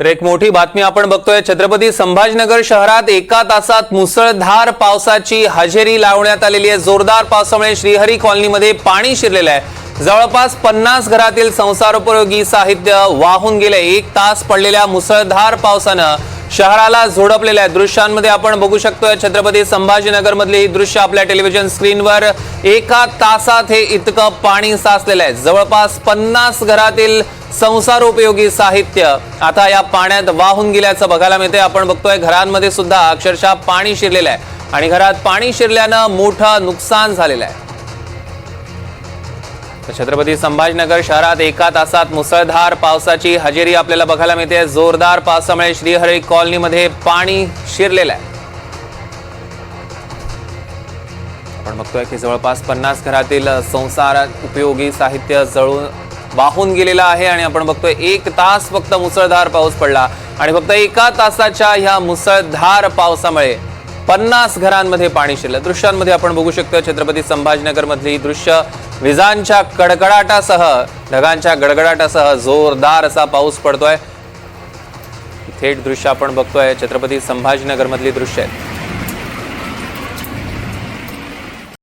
तर एक मोठी बातमी आपण बघतोय. छत्रपती संभाजीनगर शहरात एका तासात मुसळधार पावसाची हजेरी लावण्यात आलेली आहे. जोरदार पावसामुळे श्रीहरी कॉलनीमध्ये पाणी शिरलेलं आहे. जवळपास पन्नास घरातील संसारोपयोगी साहित्य वाहून गेले. एक तास पडलेल्या मुसळधार पावसानं शहराला झोडपलेल्या दृश्यांमध्ये आपण बघू शकतोय छत्रपती संभाजीनगर मधली ही दृश्य आपल्या टेलिव्हिजन स्क्रीनवर एका तासात हे इतकं पाणी साचलेलं आहे. जवळपास पन्नास घरातील संसारोपयोगी साहित्य आता या पाण्यात वाहून गेल्याचं बघायला मिळते आपण बघतोय घरांमध्ये सुद्धा अक्षरशः पाणी शिरलेलं आहे. आणि घरात पाणी शिरल्यानं मोठं नुकसान झालेलं आहे. छत्रपती संभाजीनगर शहरात एका तासात मुसळधार पावसाची हजेरी आपल्याला बघायला मिळते. जोरदार पावसामुळे श्रीहरी कॉलनीमध्ये पाणी शिरलेलं आहे. आपण बघतोय की जवळपास पन्नास घरातील संसार उपयोगी साहित्य जळून वाहून गेलेलं आहे आणि आपण बघतोय एक तास फक्त मुसळधार पाऊस पडला. आणि फक्त एका तासाच्या ह्या मुसळधार पावसामुळे पन्नास घरांमध्ये पाणी शिरलं. दृश्यांमध्ये आपण बघू शकतो छत्रपती संभाजीनगर मधली दृश्य. विजांच्या कडकडाटासह ढगांच्या गडगडाटासह जोरदार असा पाऊस पडतोय. थेट दृश्य आपण बघतोय छत्रपती संभाजीनगर मधली दृश्य आहेत